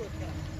good guy.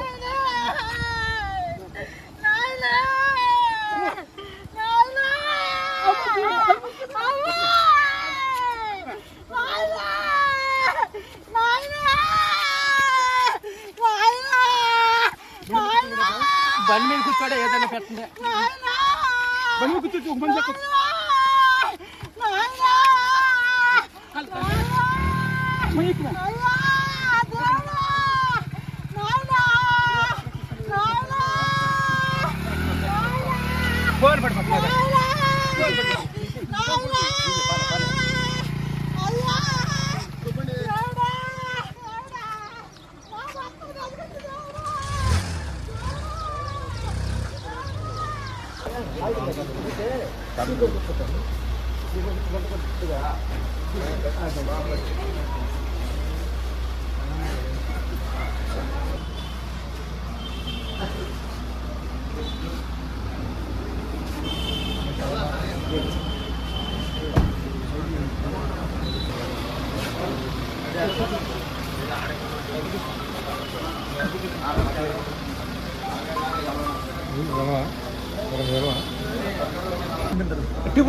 బండి మీద కూర్చోచ్చు ఒక తమిళ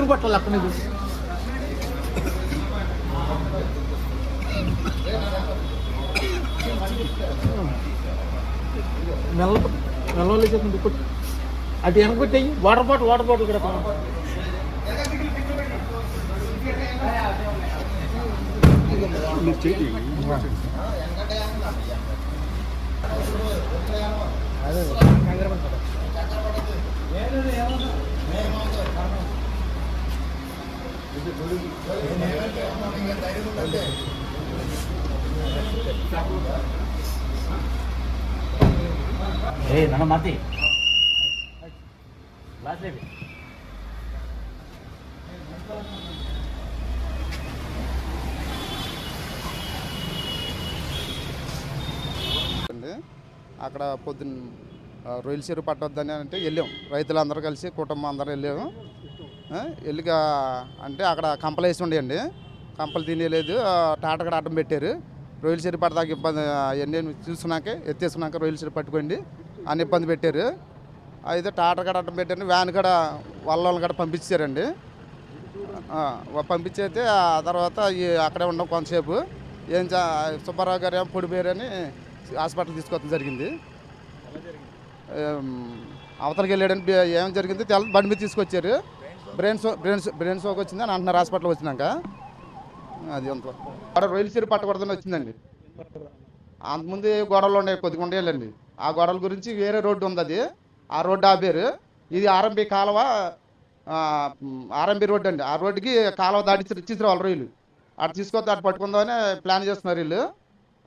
టిఫిన్ పట్టాలి అక్కడ నుంచి నెల మెల్లలు చెప్పండి కొట్టు అటు వెనకొట్టేయి వాటర్ బాటిల్ వాటర్ బాటిల్ ఇక్కడ అదే ఏ నన్ను మతి లాస్ట్ అక్కడ పొద్దున్న రొయ్యల చెరువు పట్టొద్దని అంటే వెళ్ళాం. రైతులందరూ కలిసి కుటుంబం అందరూ వెళ్ళాము. వెళ్ళిగా అంటే అక్కడ కంపలు వేసి ఉండేయండి. కంపలు తినేయలేదు టాటకడ ఆటం అడ్డం పెట్టారు. రొయ్యల చెరువు పట్టదాకా ఇబ్బంది అవన్నీ చూసుకున్నాక ఎత్తేసుకున్నాక రొయ్యల చెరువు పట్టుకోండి అని ఇబ్బంది పెట్టారు. అయితే టాటగడ అడ్డం పెట్టారు. వ్యాన్ కూడా వాళ్ళని కూడా పంపించారండి. పంపించేస్తే పంపించైతే ఆ తర్వాత అక్కడే ఉండడం కొంతసేపు. ఏం సుబ్బారావు గారు ఏమో పొడిపోయారు అని హాస్పిటల్ తీసుకోవడం జరిగింది అవతలకి వెళ్ళాడని ఏం జరిగింది తెల్ల బండి మీద తీసుకొచ్చారు. Brain so brain brain stroke వచ్చింది అని అంటున్నారు హాస్పిటల్ వచ్చినాక. అది అంత. అక్కడ రొయ్యల చెరువు పట్టకూడదని వచ్చిందండి. అంతకుముందు గొడవలు ఉన్నాయి? కొద్దిగా ఉండేయాలండి. ఆ గొడవల గురించి వేరే రోడ్డు ఉంది అది. ఆ రోడ్డు ఆపేరు. ఇది ఆర్ఎంపి కాలువ ఆర్ఎంపి రోడ్డు అండి. ఆ రోడ్డుకి కాలువ దాటి ఇచ్చేసారు వాళ్ళ రొయ్యలు. అటు తీసుకొస్తే అటు పట్టుకుందామని ప్లాన్ చేస్తున్నారు వీళ్ళు.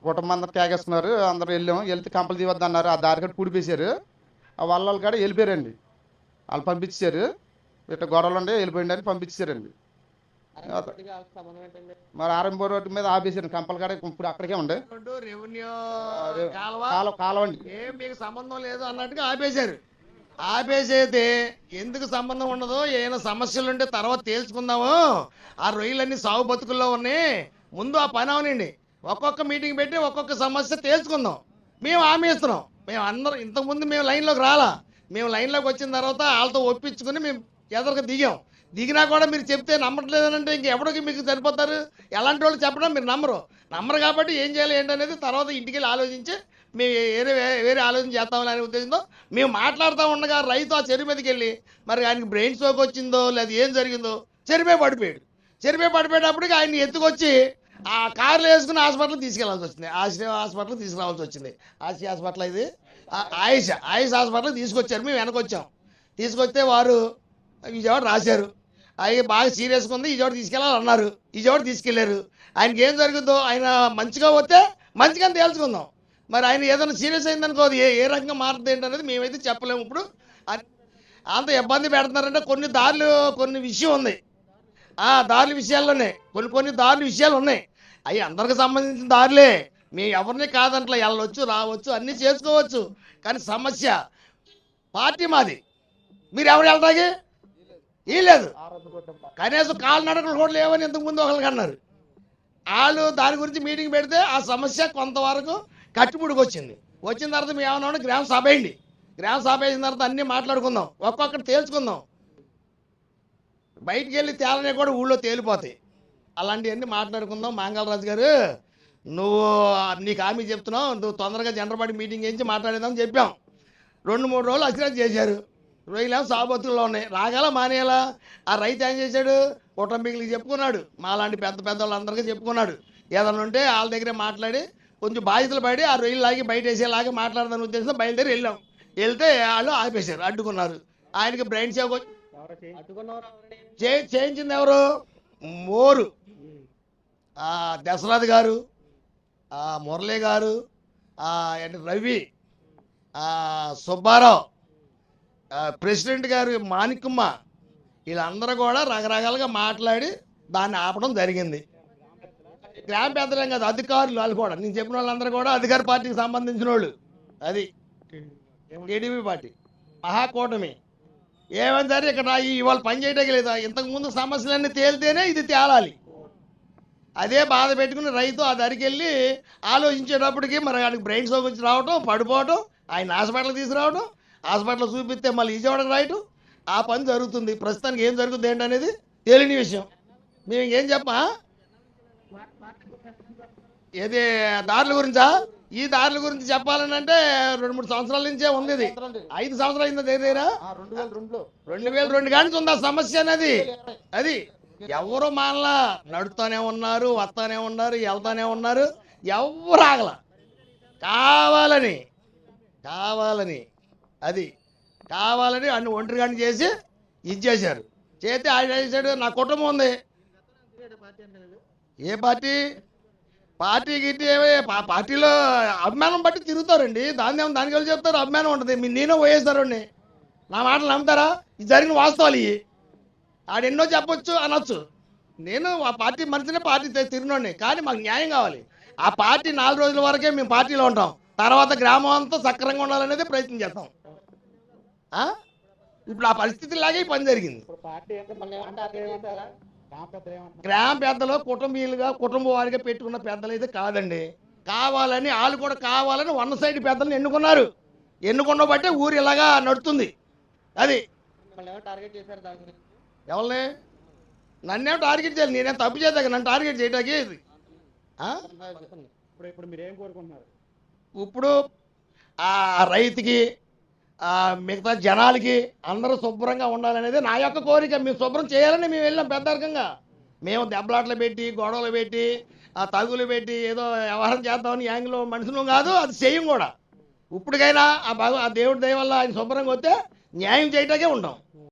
కుటుంబం అందరు కేకేస్తున్నారు అందరు వెళ్ళాము వెళ్తే కంపలు తీవద్దన్నారు ఆ దారి కట్టి పూడిపేశారు ఆ వాళ్ళ కాడ వెళ్ళిపోయారండి. వాళ్ళు పంపించారు ఇట్లా గొడవలు ఉండే వెళ్ళిపోయింది అని పంపించారండి మరి ఆర్ఎంపి రోడ్డు మీద ఆపేసారు కంపలు కాడ ఇప్పుడు అక్కడికే ఉండే. రెవెన్యూ అదే. కాలువ కాలువ. కాలువ అండి ఏం మీకు సంబంధం లేదు అన్నట్టుగా ఆపేశారు. ఆపేసేది ఎందుకు సంబంధం ఉండదు ఏమైనా సమస్యలు ఉంటే తర్వాత తేల్చుకుందాము. ఆ రొయ్యలన్నీ సాగు బతుకుల్లో ఉన్నాయి. ముందు ఆ పని అవనండి ఒక్కొక్క మీటింగ్ పెట్టి ఒక్కొక్క సమస్య తేల్చుకుందాం. మేము హామీ ఇస్తున్నాం మేము అందరం ఇంతకుముందు మేము లైన్లోకి రాలా. మేము లైన్లోకి వచ్చిన తర్వాత వాళ్ళతో ఒప్పించుకుని మేము ఎదరికి దిగాం. దిగినా కూడా మీరు చెప్తే నమ్మట్లేదనంటే ఇంకెవడికి మీకు సరిపోతారు? ఎలాంటి వాళ్ళు చెప్పడం మీరు నమ్మరు. నమ్మరు కాబట్టి ఏం చేయాలి ఏంటనేది తర్వాత ఇంటికి వెళ్ళి ఆలోచించి మేము వేరే వేరే ఆలోచన చేస్తామని అనే ఉద్దేశంతో మేము మాట్లాడుతూ ఉండగా రైతు ఆ చెరువు మీదకి వెళ్ళి మరి ఆయనకి బ్రెయిన్ స్ట్రోక్ వచ్చిందో లేదా ఏం జరిగిందో చెరువే పడిపోయాడు. చెరువే పడిపోయేటప్పటికి ఆయన్ని ఎత్తుకొచ్చి ఆ కార్లు వేసుకుని హాస్పిటల్ తీసుకెళ్ళాల్సి వచ్చింది. ఆశ్రయ హాస్పిటల్ తీసుకురావాల్సి వచ్చింది. ఆశ్రయ హాస్పిటల్ ఇది? ఆయుష ఆయుష్ హాస్పిటల్ తీసుకొచ్చారు. మేము వెనకొచ్చాం. తీసుకొస్తే వారు విజయవాడ రాశారు. అవి బాగా సీరియస్గా ఉంది విజయవాడ తీసుకెళ్ళాలి అన్నారు విజయవాడ తీసుకెళ్ళారు ఆయనకి ఏం జరుగుతుందో ఆయన మంచిగా వస్తే మంచిగా తేల్చుకుందాం. మరి ఆయన ఏదైనా సీరియస్ అయిందనుకో అది ఏ ఏ రకంగా మారుతుంది ఏంటనేది మేమైతే చెప్పలేము. ఇప్పుడు అంత ఇబ్బంది పెడుతున్నారంటే కొన్ని దారులు కొన్ని విషయం ఉంది. ఆ దారుల విషయాల్లోనే కొన్ని కొన్ని దారుల విషయాలు ఉన్నాయి. అవి అందరికి సంబంధించిన దారులే. మేము ఎవరిని కాదంట్లో వెళ్ళవచ్చు రావచ్చు అన్నీ చేసుకోవచ్చు. కానీ సమస్య పార్టీ మాది. మీరు ఎవరు వెళ్ళడానికి లేదు. కనీసం కాలు నడకలు కూడా లేవని ఇంతకు ముందు ఒకరికి అన్నారు. వాళ్ళు దాని గురించి మీటింగ్ పెడితే ఆ సమస్య కొంతవరకు కట్టుబడికి వచ్చింది. వచ్చిన తర్వాత మేము ఏమన్నా గ్రామ సభ అయింది. గ్రామ సభ అయిన తర్వాత అన్నీ మాట్లాడుకుందాం. ఒక్కొక్కటి తేల్చుకుందాం. బయటికి వెళ్ళి తేలనే కూడా ఊళ్ళో తేలిపోతాయి. అలాంటివన్నీ మాట్లాడుకుందాం. మాంగళరాజు గారు నువ్వు నీకు హామీ చెప్తున్నావు. నువ్వు తొందరగా జనరల్ మీటింగ్ చేయించి మాట్లాడేదామని చెప్పాం. రెండు మూడు రోజులు అసిరాజ్ చేశారు. రొయ్యలేమో సాగుబతుల్లో ఉన్నాయి. రాగాల మానేయాలా ఆ రైతు ఏం చేశాడు? కుటుంబీకులకి చెప్పుకున్నాడు. మాలాంటి పెద్ద పెద్ద వాళ్ళందరికీ చెప్పుకున్నాడు. ఏదన్నా ఉంటే వాళ్ళ దగ్గరే మాట్లాడి కొంచెం బాధ్యతలు పడి ఆ రొయ్యలు లాగి బయట వేసేలాగా మాట్లాడదాని ఉద్దేశంతో బయలుదేరి వెళ్ళాం. వెళ్తే వాళ్ళు ఆపేశారు అడ్డుకున్నారు. ఆయనకి బ్రెయిన్ సేవ్ చేయించింది ఎవరు? మోరు. ఆ, దశరథ్ గారు ఆ, మురళి గారు ఆ, రవి ఆ, సుబ్బారావు ప్రెసిడెంట్ గారు మాణిక్యమ్మ వీళ్ళందరూ కూడా రకరకాలుగా మాట్లాడి దాన్ని ఆపడం జరిగింది. గ్రామ పెద్దలేం కాదు అధికారులు వాళ్ళు కూడా. నేను చెప్పిన వాళ్ళందరూ కూడా అధికార పార్టీకి సంబంధించిన వాళ్ళు. అది టీడీపీ పార్టీ మహాకూటమి. ఏమైనా సరే ఇక్కడ ఇవాళ పని చేయడానికి లేదా. ఇంతకుముందు సమస్యలన్నీ తేలితేనే ఇది తేలాలి. అదే బాధ పెట్టుకుని రైతు ఆ దరికి వెళ్ళి ఆలోచించేటప్పటికి మరి వాడికి బ్రెయిన్ స్ట్రోక్ వచ్చి రావటం పడిపోవటం ఆయన హాస్పిటల్కి తీసుకురావటం హాస్పిటల్ చూపిస్తే మళ్ళీ విజయవాడకు రాయటం? ఆ పని జరుగుతుంది. ప్రస్తుతానికి ఏం జరుగుతుంది ఏంటనేది తేలిని విషయం. మేము ఇంకేం చెప్పమా? ఏది దారుల గురించా? ఈ దారుల గురించి చెప్పాలని అంటే రెండు మూడు సంవత్సరాల నుంచే ఉంది ఇది. ఐదు సంవత్సరాలు అయిందా దగ్గర రెండు వేల రెండు కానీ ఉంది ఆ సమస్య అనేది? అది ఎవరు మానలా నడుతానే ఉన్నారు వస్తానే ఉన్నారు వెళ్తానే ఉన్నారు ఎవరు ఆగల? కావాలని కావాలని అది కావాలని అన్ని ఒంటరిగాని చేసి ఇది చేశారు చేస్తే ఆయన చేశాడు? నా కుటుంబం ఉంది. ఏ పార్టీ? పార్టీ గిట్టి పార్టీలో అభిమానం బట్టి తిరుగుతారండి. దాన్ని ఏమో దానికి వెళ్ళి చెప్తారు అభిమానం ఉంటుంది. మీ నేను పోయేస్తారండి నా మాటలు నమ్ముతారా? ఇది జరిగిన వాస్తవాలు ఇవి. ఆడెన్నో చెప్పొచ్చు అనొచ్చు. నేను ఆ పార్టీ మనిషినే పార్టీ తి- తిరిగినోడిని. కానీ మాకు న్యాయం కావాలి. ఆ పార్టీ నాలుగు రోజుల వరకే మేము పార్టీలో ఉంటాం. తర్వాత గ్రామం అంతా సక్రంగా ఉండాలనేది ప్రయత్నం చేస్తాం. ఇప్పుడు ఆ పరిస్థితి లాగే ఈ పని జరిగింది. గ్రామ పెద్దలు పెద్దలు కుటుంబీయులుగా కుటుంబ వారిగా పెట్టుకున్న పెద్దలు అయితే కాదండి. కావాలని వాళ్ళు కూడా కావాలని వన్ సైడ్ పెద్దలను ఎన్నుకున్నారు. ఎన్నుకున్న బట్టే ఊరు ఇలాగా నడుతుంది. అది. ఎవరిని? నన్నేం టార్గెట్ చేయాలి నేనేం తప్పు చేద్దాక నన్ను టార్గెట్ చేయటానికి ఇది? ఇప్పుడు మీరు ఏం కోరుకుంటున్నారు? ఇప్పుడు ఆ రైతుకి మిగతా జనాలకి అందరూ శుభ్రంగా ఉండాలనేది నా యొక్క కోరిక. మేము శుభ్రం చేయాలని మేము వెళ్ళాం పెద్ద రకంగా మేము దెబ్బలాట్లు పెట్టి గొడవలు పెట్టి ఆ తగులు పెట్టి ఏదో వ్యవహారం చేద్దామని యాంగిలో మనుషులు కాదు అది చేయం కూడా. ఇప్పటికైనా ఆ భగ ఆ దేవుడి దయ వల్ల ఆయన శుభ్రంగా వస్తే న్యాయం చేయటాకే ఉంటాం.